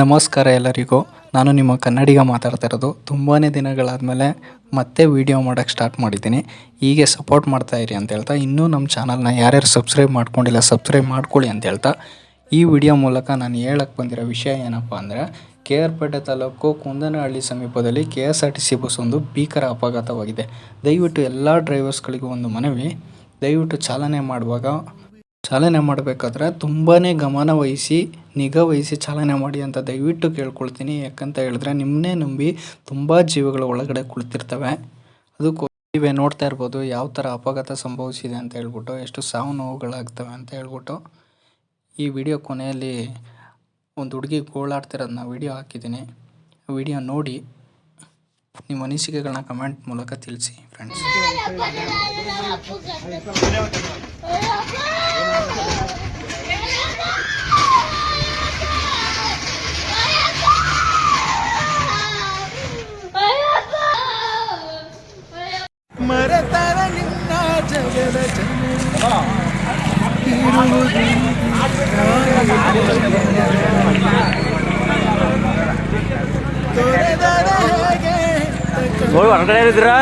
ನಮಸ್ಕಾರ ಎಲ್ಲರಿಗೂ. ನಾನು ನಿಮ್ಮ ಕನ್ನಡಿಗ ಮಾತಾಡ್ತಾ ಇರೋದು. ತುಂಬಾ ದಿನಗಳಾದಮೇಲೆ ಮತ್ತೆ ವಿಡಿಯೋ ಮಾಡೋಕ್ಕೆ ಸ್ಟಾರ್ಟ್ ಮಾಡಿದ್ದೀನಿ. ಹೀಗೆ ಸಪೋರ್ಟ್ ಮಾಡ್ತಾ ಇರಿ ಅಂತ ಹೇಳ್ತಾ, ಇನ್ನೂ ನಮ್ಮ ಚಾನಲ್ನ ಯಾರ್ಯಾರು ಸಬ್ಸ್ಕ್ರೈಬ್ ಮಾಡ್ಕೊಂಡಿಲ್ಲ ಸಬ್ಸ್ಕ್ರೈಬ್ ಮಾಡ್ಕೊಳ್ಳಿ ಅಂತ ಹೇಳ್ತಾ, ಈ ವಿಡಿಯೋ ಮೂಲಕ ನಾನು ಹೇಳಕ್ಕೆ ಬಂದಿರೋ ವಿಷಯ ಏನಪ್ಪ ಅಂದರೆ ಕೆ ಆರ್ ಪೇಟೆ ತಾಲೂಕು ಕುಂದನಹಳ್ಳಿ ಸಮೀಪದಲ್ಲಿ K S R T C bus ಒಂದು ಭೀಕರ ಅಪಘಾತವಾಗಿದೆ. ದಯವಿಟ್ಟು ಎಲ್ಲ ಡ್ರೈವರ್ಸ್ಗಳಿಗೂ ಒಂದು ಮನವಿ. ದಯವಿಟ್ಟು ಚಾಲನೆ ಮಾಡುವಾಗ ಚಾಲನೆ ಮಾಡಬೇಕಾದ್ರೆ ತುಂಬಾ ಗಮನ ವಹಿಸಿ, ನಿಗಾ ವಹಿಸಿ ಚಾಲನೆ ಮಾಡಿ ಅಂತ ದಯವಿಟ್ಟು ಕೇಳ್ಕೊಳ್ತೀನಿ. ಯಾಕಂತ ಹೇಳಿದ್ರೆ ನಿಮ್ಮನ್ನೇ ನಂಬಿ ತುಂಬ ಜೀವಗಳು ಒಳಗಡೆ ಕುಳಿತಿರ್ತವೆ. ಅದಕ್ಕೂ ನೀವೇ ನೋಡ್ತಾ ಇರ್ಬೋದು ಯಾವ ಥರ ಅಪಘಾತ ಸಂಭವಿಸಿದೆ ಅಂತ ಹೇಳ್ಬಿಟ್ಟು, ಎಷ್ಟು ಸಾವು ನೋವುಗಳಾಗ್ತವೆ ಅಂತ ಹೇಳ್ಬಿಟ್ಟು. ಈ ವಿಡಿಯೋ ಕೊನೆಯಲ್ಲಿ ಒಂದು ಹುಡುಗಿ ಗೋಳಾಡ್ತಿರೋದನ್ನ ವಿಡಿಯೋ ಹಾಕಿದ್ದೀನಿ. ವಿಡಿಯೋ ನೋಡಿ, ನಿಮ್ಮ ಅನಿಸಿಕೆಗಳನ್ನ ಕಮೆಂಟ್ ಮೂಲಕ ತಿಳಿಸಿ ಫ್ರೆಂಡ್ಸ್ ಮರೆತರ ನಿನ್ನ ಜಗದ ಹೋಗಿ ಹೊರಗಡೆ ಇದ್ದೀರಾ